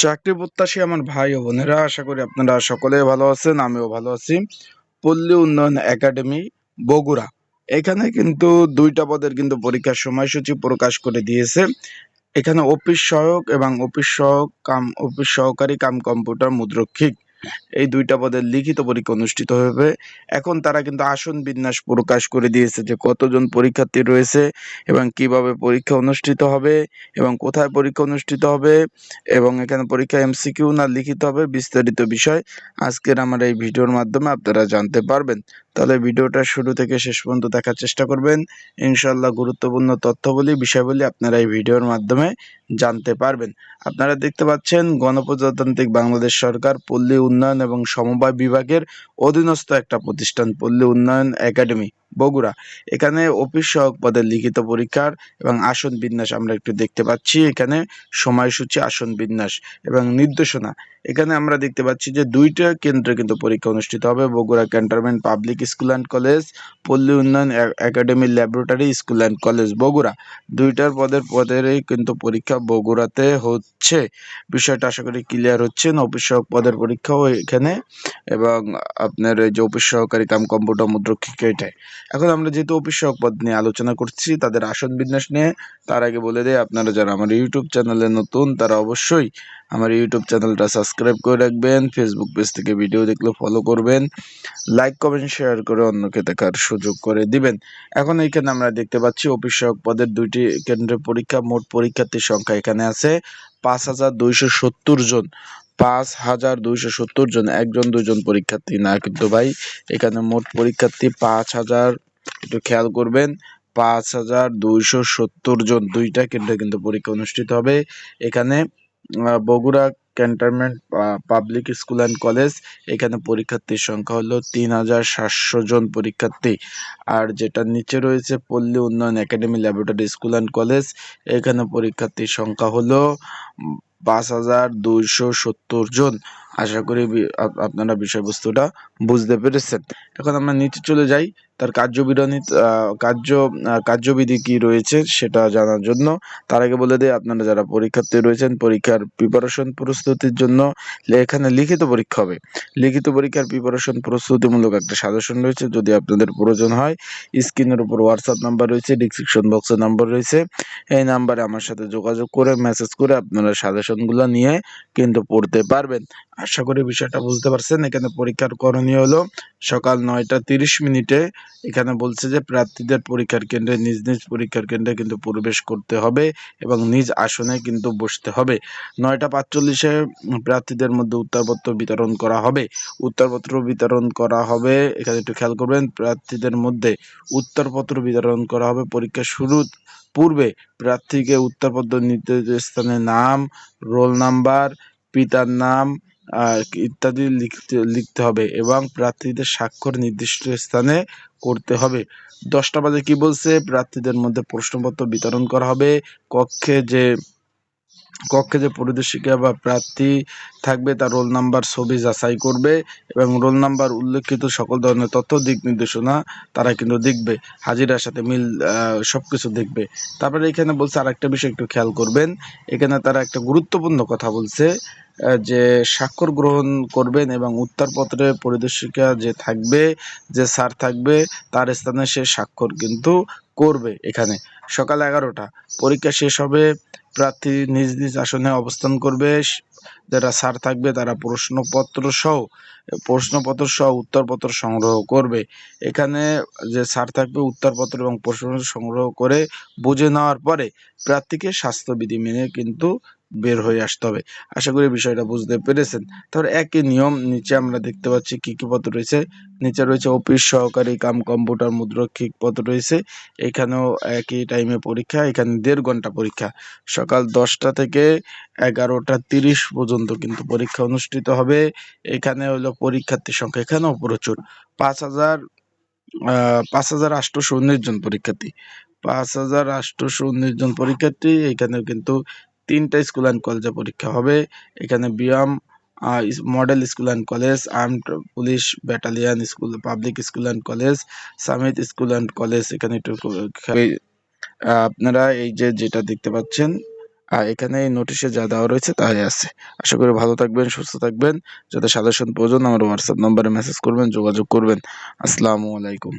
চাকরি প্রত্যাশী আমার ভাই ও বোনেরা, আশা করি আপনারা সকলে ভালো আছেন, আমিও ভালো আছি। পল্লী উন্নয়ন একাডেমি, বগুড়া। এখানে কিন্তু দুইটা পদের কিন্তু পরীক্ষার সময়সূচি প্রকাশ করে দিয়েছে। এখানে অফিস সহায়ক এবং অফিস সহায়ক কাম, অফিস সহকারী কাম কম্পিউটার মুদ্রক্ষিক। এই দুইটা পদের লিখিত পরীক্ষা অনুষ্ঠিত হবে। এখন তারা কিন্তু আসন বিন্যাস প্রকাশ করে দিয়েছে যে কতজন পরীক্ষার্থী রয়েছে এবং কীভাবে পরীক্ষা অনুষ্ঠিত হবে এবং কোথায় পরীক্ষা অনুষ্ঠিত হবে এবং এখানে পরীক্ষা এমসিকিউ না লিখিত হবে বিস্তারিত বিষয় আজকের আমার এই ভিডিওর মাধ্যমে আপনারা জানতে পারবেন। তাহলে ভিডিওটা শুরু থেকে শেষ পর্যন্ত দেখার চেষ্টা করবেন। ইনশাল্লাহ গুরুত্বপূর্ণ তথ্যবলী, বিষয়বলী আপনারা এই ভিডিওর মাধ্যমে জানতে পারবেন। আপনারা দেখতে পাচ্ছেন, গণপ্রজাতান্ত্রিক বাংলাদেশ সরকার পল্লী উন্নয়ন এবং সমবায় বিভাগের অধীনস্থ একটা প্রতিষ্ঠান, পল্লী উন্নয়ন একাডেমি। বগুড়া। এখানে অফিস সহক পদের লিখিত পরীক্ষার এবং আসন বিন্যাস আমরা একটু দেখতে পাচ্ছি। এখানে সময়সূচি, আসন বিন্যাস এবং নির্দেশনা। এখানে আমরা দেখতে পাচ্ছি যে দুইটা কেন্দ্রে কিন্তু পরীক্ষা অনুষ্ঠিত হবে। Bogura cantonment public school and college, পল্লী উন্নয়ন academy laboratory school and college, Bogura. দুইটার পদের পদেরই কিন্তু পরীক্ষা বগুড়াতে হচ্ছে। বিষয়টা আশা করি ক্লিয়ার হচ্ছে। অফিস সহক পদের পরীক্ষাও এখানে এবং আপনার যে অফিস সহকারী কাম কম্পিউটার মুদ্রক্ষিক এটাই এখন আমরা যেহেতু অফিস সহক পদ নিয়ে আলোচনা করছি, তাদের আসন বিন্যাস নিয়ে, তার আগে বলে দেয় আপনারা যারা আমার ইউটিউব চ্যানেলে নতুন, তারা অবশ্যই আমার ইউটিউব চ্যানেলটা সাবস্ক্রাইব করে রাখবেন ফেসবুক পেজ থেকে ভিডিও দেখলে ফলো করবেন লাইক কমেন্ট শেয়ার করে অন্যকে দেখার সুযোগ করে দিবেন। এখন এইখানে আমরা দেখতে পাচ্ছি অফিস সহায়ক পদের দুইটি কেন্দ্রের পরীক্ষা, মোট পরীক্ষার্থীর সংখ্যা এখানে আছে পাঁচ হাজার দুইশো সত্তর জন। পাঁচ হাজার দুইশো সত্তর জন, একজন দুজন পরীক্ষার্থী না। কিন্তু ভাই, এখানে মোট পরীক্ষার্থী পাঁচ হাজার, একটু খেয়াল করবেন, পাঁচ হাজার দুইশো সত্তর জন। দুইটা কেন্দ্রে কিন্তু পরীক্ষা অনুষ্ঠিত হবে। এখানে Bogura cantonment public school and college, এখানে পরীক্ষার্থীর সংখ্যা হলো তিন হাজার সাতশো জন পরীক্ষার্থী। আর যেটা নিচে রয়েছে, পল্লী উন্নয়ন academy laboratory school and college, এখানে পরীক্ষার্থীর সংখ্যা হলো পাঁচ হাজার দুইশো সত্তর জন। আশা করি আপনারা বিষয়বস্তুটা বুঝতে পেরেছেন। এখন আমরা নিচে চলে যাই। তার কার্যবিরণী কার্য কার্যবিধি কি রয়েছে সেটা জানার জন্য। তার আগে বলে দিই, আপনারা যারা পরীক্ষার্থী রয়েছেন, পরীক্ষার প্রিপারেশন প্রস্তুতির জন্য এখানে লিখিত পরীক্ষা হবে। লিখিত পরীক্ষার প্রিপারেশন প্রস্তুতিমূলক একটা সাজেশন রয়েছে। যদি আপনাদের প্রয়োজন হয় স্ক্রিনের উপর হোয়াটসঅ্যাপ নাম্বার রয়েছে ডিসক্রিপশন বক্সে নাম্বার রয়েছে। এই নাম্বারে আমার সাথে যোগাযোগ করে মেসেজ করে আপনারা সাজেশনগুলো নিয়ে কিন্তু পড়তে পারবেন। আশা করি বিষয়টা বুঝতে পারছেন। এখানে পরীক্ষার করণীয় হলো সকাল নয়টা তিরিশ মিনিটে এখানে বলছে যে প্রার্থীদের পরীক্ষার কেন্দ্রে, নিজ নিজ পরীক্ষার কেন্দ্রে কিন্তু প্রবেশ করতে হবে এবং নিজ আসনে কিন্তু বসতে হবে। নয়টা পাঁচচল্লিশে প্রার্থীদের মধ্যে উত্তরপত্র বিতরণ করা হবে। উত্তরপত্র বিতরণ করা হবে, এখানে একটু খেয়াল করবেন, প্রার্থীদের মধ্যে উত্তরপত্র বিতরণ করা হবে পরীক্ষা শুরুর পূর্বে। প্রার্থীকে উত্তরপত্র নির্দিষ্ট স্থানে নাম, রোল নাম্বার, পিতার নাম ইত্যাদি লিখতে লিখতে হবে এবং প্রার্থীদের স্বাক্ষর নির্দিষ্ট স্থানে করতে হবে। দশটা বাজে কি বলছে? প্রার্থীদের মধ্যে প্রশ্নপত্র বিতরণ করা হবে। কক্ষে যে কক্ষে যে পরিদর্শিকা বা প্রার্থী থাকবে তার রোল নাম্বার ছবি যাচাই করবে এবং রোল নাম্বার উল্লেখিত সকল ধরনের তথ্য দিক নির্দেশনা তারা কিন্তু দেখবে হাজিরার সাথে মিল আহ, সবকিছু দেখবে। তারপরে এখানে বলছে আরেকটা বিষয় একটু খেয়াল করবেন। এখানে তারা একটা গুরুত্বপূর্ণ কথা বলছে যে স্বাক্ষর গ্রহণ করবেন এবং উত্তরপত্রে পরিদর্শিকা যে থাকবে যে স্যার থাকবে তার স্থানে সে স্বাক্ষর কিন্তু করবে এখানে। সকাল এগারোটা। পরীক্ষা শেষ হবে, প্রার্থী নিজ নিজ আসনে অবস্থান করবে যারা সার থাকবে তারা প্রশ্নপত্র সহ প্রশ্নপত্র সহ উত্তরপত্র সংগ্রহ করবে। এখানে যে সার থাকবে উত্তরপত্র এবং প্রশ্নপত্র সংগ্রহ করে বুঝে নেওয়ার পরে প্রার্থীকে স্বাস্থ্যবিধি মেনে কিন্তু বের হয়ে আসতে হবে। আশা করি বিষয়টা বুঝতে পেরেছেন। তারপর একই নিয়ম, নিচে আমরা দেখতে পাচ্ছি কি কি পদ রয়েছে। নিচে রয়েছে অফিস সহকারী কাম, কম্পিউটার মুদ্রক্ষিক পদ রয়েছে। এখানেও একই টাইমে পরীক্ষা, এখানে দেড় ঘণ্টা পরীক্ষা। সকাল দশটা থেকে এগারোটা তিরিশ পর্যন্ত কিন্তু পরীক্ষা অনুষ্ঠিত হবে। এখানে হলো পরীক্ষার্থীর সংখ্যা এখানেও প্রচুর। পাঁচ হাজার পাঁচ হাজার আটশোশো উনিশ জন পরীক্ষার্থী। পাঁচ হাজার আটশোশো উনিশ জন পরীক্ষার্থী এখানে কিন্তু তিনটা স্কুল অ্যান্ড কলেজে পরীক্ষা হবে। এখানে BIAM model school and college armed police battalion school public school and college Samit school and college এখানে একটু আপনারা এই যে যেটা দেখতে পাচ্ছেন এখানে এই নোটিশে যা দেওয়া রয়েছে তাই আছে। আশা করি ভালো থাকবেন, সুস্থ থাকবেন। যাতে সাজেশন প্রয়োজন, আমার হোয়াটসঅ্যাপ নম্বরে মেসেজ করবেন, যোগাযোগ করবেন। আসসালামু আলাইকুম।